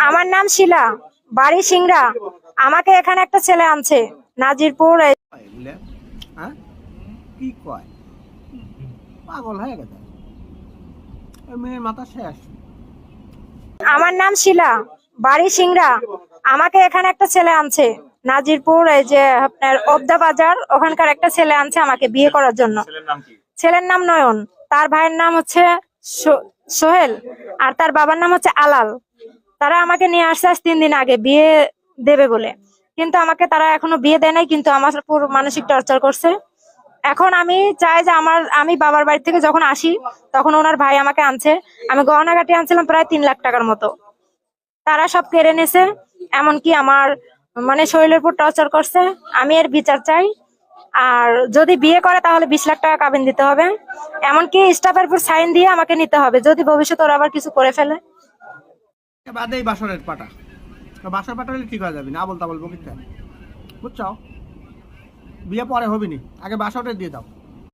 আমার নাম শিলা বাড়ি সিংড়া। আমাকে এখানে একটা ছেলে আনছে নাজিরপুর এই কয় এগুলা? কি কয়? পাগল হয়ে গেছে। মেয়ের মাথা শেষ আমার নাম শিলা বাড়ি সিংড়া। আমাকে এখানে একটা ছেলে আনছে নাজিরপুর এই যে আপনার ওবদা বাজার। ওখানকার একটা ছেলে আনছে আমাকে বিয়ে করার জন্য। ছেলের নাম ছেলের নাম নয়ন। তার ভাইয়ের নাম হচ্ছে সো- সোহেল আর তার বাবার নাম হচ্ছে আলাল। তারা আমাকে নিয়ে আসছে আজ তিন দিন আগে, বিয়ে দেবে বলে। কিন্তু আমাকে তারা এখনও বিয়ে দেয় নাই, কিন্তু আমার পুরো মানসিক টর্চার করছে। এখন আমি চাই যে আমার, আমি বাবার বাড়ি থেকে যখন আসি, তখন ওনার ভাই আমাকে আনছে। আমি গহনাগাটি আনছিলাম প্রায় তিন লাখ টাকার মতো। তারা সব কেড়ে নিয়েছে, এমনকি আমার মানে শরীরের উপর টর্চার করছে। আমি এর বিচার চাই। আর যদি বিয়ে করে তাহলে বিশ লাখ টাকা কাবিন দিতে হবে। এমনকি স্টাফের উপর সাইন দিয়ে আমাকে নিতে হবে, যদি ভবিষ্যতে ওরা আবার কিছু করে ফেলে। বাদে এই বাসরের পাটা। বাসর পাটা হলে ঠিক হয়ে যাবি? না আবল বলব কিন্তু বুঝছ? বিয়ে পরে হবিনি। আগে বাসরটা দিয়ে দাও।